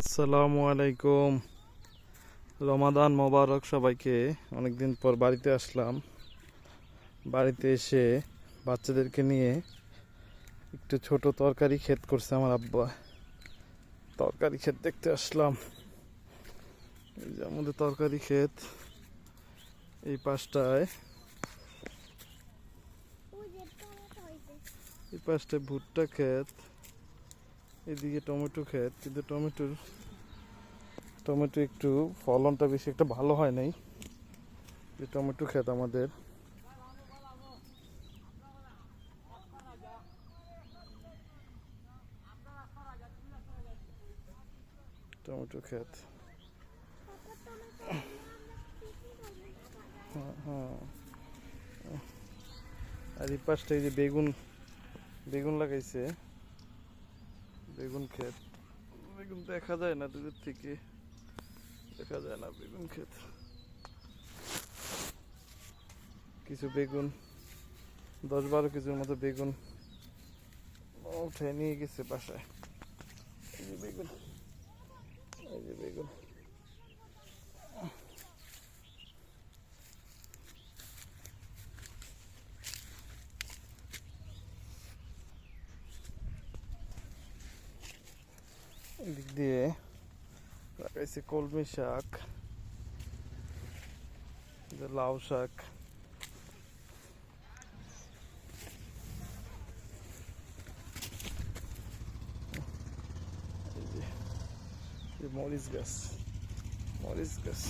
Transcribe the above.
আসসালামু আলাইকুম। রমাদান মোবারক সবাইকে। অনেকদিন পর বাড়িতে আসলাম। বাড়িতে এসে বাচ্চাদেরকে নিয়ে একটু ছোট তরকারি ক্ষেত করছে আমার আব্বা। তরকারি ক্ষেত দেখতে আসলাম। এই যে আমাদের তরকারি ক্ষেত। এই পাশটায় এই পাশটায় ভুট্টা ক্ষেত। এদিকে টমেটো ক্ষেত কিন্তু টমেটোর টমেটো একটু ফলনটা বেশি একটা ভালো হয় নাই। যে টমেটো ক্ষেত আমাদের। টমেটো ক্ষেত। হ্যাঁ, হ্যাঁ। আর এই পাশটা এই যে বেগুন বেগুন লাগাইছে। বেগুন ক্ষেত। বেগুন দেখা যায় না দূরের থেকে। দেখা যায় না বেগুন ক্ষেত। কিছু বেগুন, দশ বারো কেজির মতো বেগুন উঠে নিয়ে গেছে বাসায়। এই যে বেগুন, এই যে বেগুন। এদিক দিয়ে লাগাইছি কলমি শাক লাউ শাক। মরিচ গাছ মরিচ গাছ।